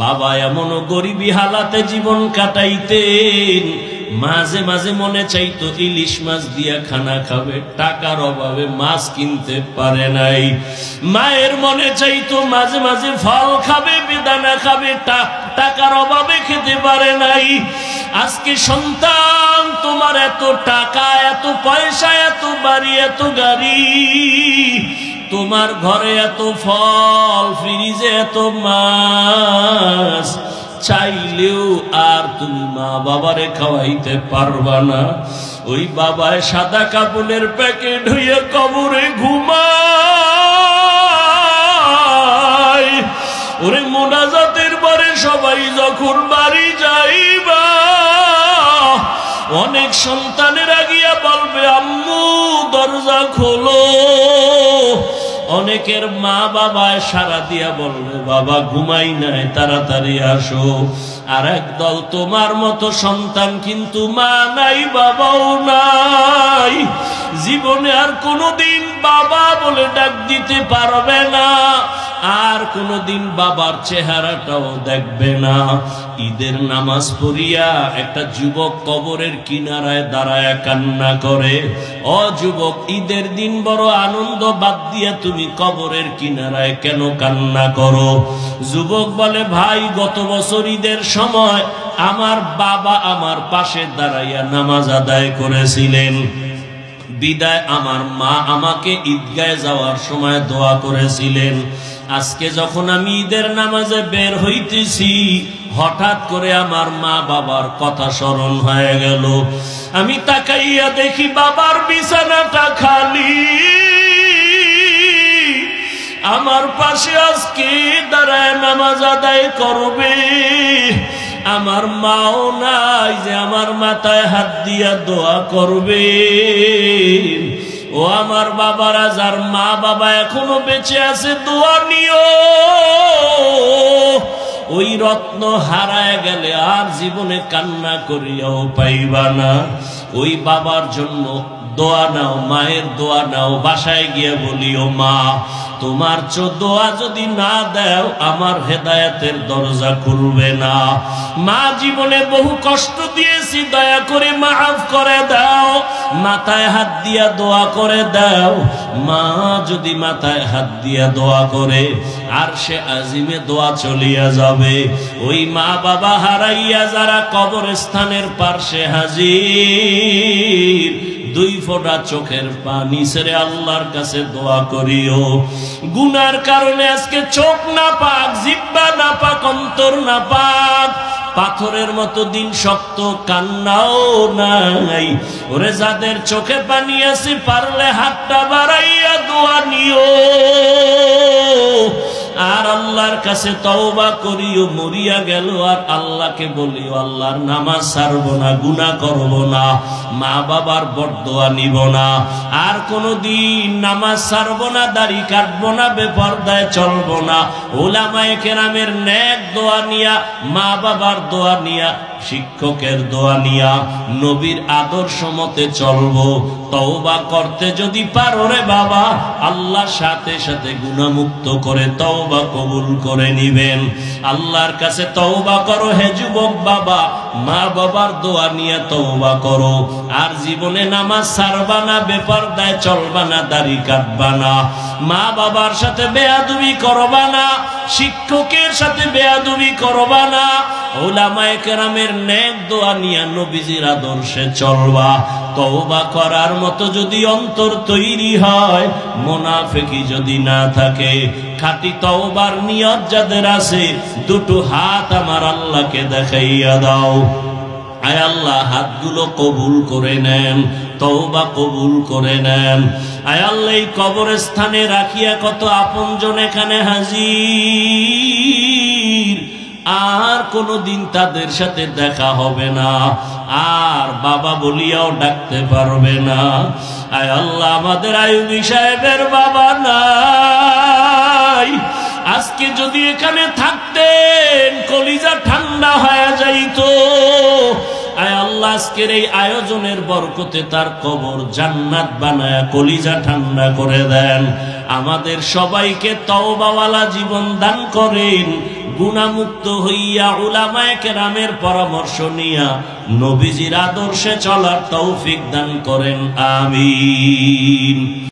বাবা এমন গরিবী হালাতে জীবন কাটাইতেন। মাঝে মাঝে মনে চাইতো ইলিশ মাছ দিয়া খানা খাবে, টাকার অভাবে মাছ কিনতে পারে নাই। মায়ের মনে চাইতো মাঝে মাঝে ফল খাবে, বেদানা খাবে টাকার অভাবে খেতে পারে নাই। আজকে সন্তান, তোমার এত টাকা, এত পয়সা, এত বাড়ি, এত গাড়ি। তোমার ঘরে এত ফল ফ্রিজে এত মাছ, চাইলেও আর তুমি মা বাবারে খাওয়াইতে পারবা না। ওই বাবায় সাদা কাপড়ের প্যাকেট হইয়া কবরে ঘুমায় ওরে মোনাজাতের পরে সবাই যখন বাড়ি যাইবা, অনেক সন্তানের আগিয়া বলবে, আম্মু, দরজা খোলো। অনেকের মা বাবায় সারা দিয়া বলবে বাবা, ঘুমাই নাই, তাড়াতাড়ি আসো। আর একদল তোমার মতো সন্তান কিন্তু মা নাই, বাবাও নাই। জীবনে আর কোনোদিন বাবা বলে ডাক দিতে পারবে না। আর কোনোদিন বাবার চেহারাটাও দেখবে না। ঈদের নামাজ পড়িয়া একটা যুবক কবরের কিনারায় দাঁড়ায় কান্না করে, ও যুবক, ঈদের দিন বড় আনন্দ বাদ দিয়া তুমি কবরের কিনারায় কেন কান্না করো? যুবক বলে, ভাই, গত বছর ঈদের সময় আমার বাবা আমার পাশে দাঁড়াইয়া নামাজ আদায় করেছিলেন। বিদায় আমার মা আমাকে ঈদগায় যাওয়ার সময় দোয়া করেছিলেন। আজকে যখন আমি ঈদের নামাজে বের হইতেছি, হঠাৎ করে আমার মা বাবার কথা স্মরণ হয়ে গেল। আমি তাকাইয়া দেখি বাবার বিছানাটা খালি। আমার পাশে আজকে দাঁড়ায় নামাজ আদায় করবে। আমার মাও নাই যে আমার মাথায় হাত দিয়া দোয়া করবে। ও আমার বাবারা, যার মা বাবা এখনও বেঁচে আছে, দোয়া নিও। ওই রত্ন হারায় গেলে আর জীবনে কান্না করিয়াও পাইবা না। ওই বাবার জন্য দোয়া নাও, মায়ের দোয়া নাও, বাসায় গিয়ে বলিও, মা তোমার চো দোয়া যদি না দাও, আমার হেদায়েতের দরজা খুলবে না। মা জীবনে বহু কষ্ট দিয়েছি, দয়া করে মাফ করে দাও। মাথায় হাত দিয়া দোয়া করে দাও। মা যদি মাথায় হাত দিয়া দোয়া করে, আর সে আজিমে দোয়া চলিয়া যাবে। ওই মা বাবা হারাইয়া যারা কবরস্থানের পার্শ্বে হাজির দুই ফোঁটা চোখের পানি ছেড়ে আল্লাহর কাছে দোয়া করিও। গুনার কারণে আজকে চোখ না পাক জিব্বা না পাক অন্তর না পাক পাথরের মতো দিন শক্ত, কান্নাও নাই। ওরে যাদের চোখে পানি আছে, পারলে হাতটা বাড়াইয়া দোয়া নিও। আর আল্লাহর কাছে তওবা করিও, মরিয়া গেল, আর আল্লাহকে বলিও, আল্লাহর নামাজ ছাড়বো না, গুনাহ করব না মা বাবার বরদোয়া নিব না, আর কোনো দিন নামাজ ছাড়বো না, দাড়ি কাটবো না, বেপরদায় চলবো না, ওলামায়ে কেরামের ন্যাক দোয়া নিয়া মা বাবার দোয়া নিয়া, শিক্ষকের দোয়া নিয়া, নবীর আদর্শ মতে চলবো। তওবা করতে যদি পারো রে বাবা, আল্লাহ সাথে সাথে গুণামুক্ত করে তওবা কবুল করে নিবেন। আল্লাহর কাছে তওবা করো, হে যুবক বাবা। মা বাবার দোয়া নিয়ে তওবা করো। আর জীবনে নামাজ ছাড়বা না দায় চলবা না, দাড়ি কাটবা না। মা বাবার সাথে বেয়াদুবি করবা না, শিক্ষকের সাথে বেয়াদুবি করবা না। ওলামায়ে কেরামের নেক দোয়া নিয়া নবীজির আদর্শে চলবা। তওবা করার মতো যদি অন্তর তৈরি হয়, মোনাফেকি যদি না থাকে, খাঁটি তওবার নিয়ত যাদের আছে দুটো হাত আমার আল্লাহকে দেখাইয়া দাও। আয় আল্লাহ, হাতগুলো কবুল করে নেন, তওবা কবুল করে নেন। আয় আল্লাহ, এই কবরস্থানে রাখিয়া কত আপনজন এখানে হাজির। আর কোনোদিন তাদের সাথে দেখা হবে না। আর বাবা বলিয়াও ডাকতে পারবে না। আয় আল্লাহ, আমাদের আয়ুবী সাহেবের বাবা নাই। আজকে যদি এখানে থাকতেন কলিজা ঠান্ডা হয়ে যাইতো। আজকের এই আয়োজনের বরকতে তার কবর জান্নাত বানায় কলিজা ঠান্ডা করে দেন। আমাদের সবাইকে তওবাওয়ালা জীবন দান করেন। গুণামুক্ত হইয়া উলামায় কেরামের পরামর্শ নিয়া নবীজির আদর্শে চলার তৌফিক দান করেন। আমিন।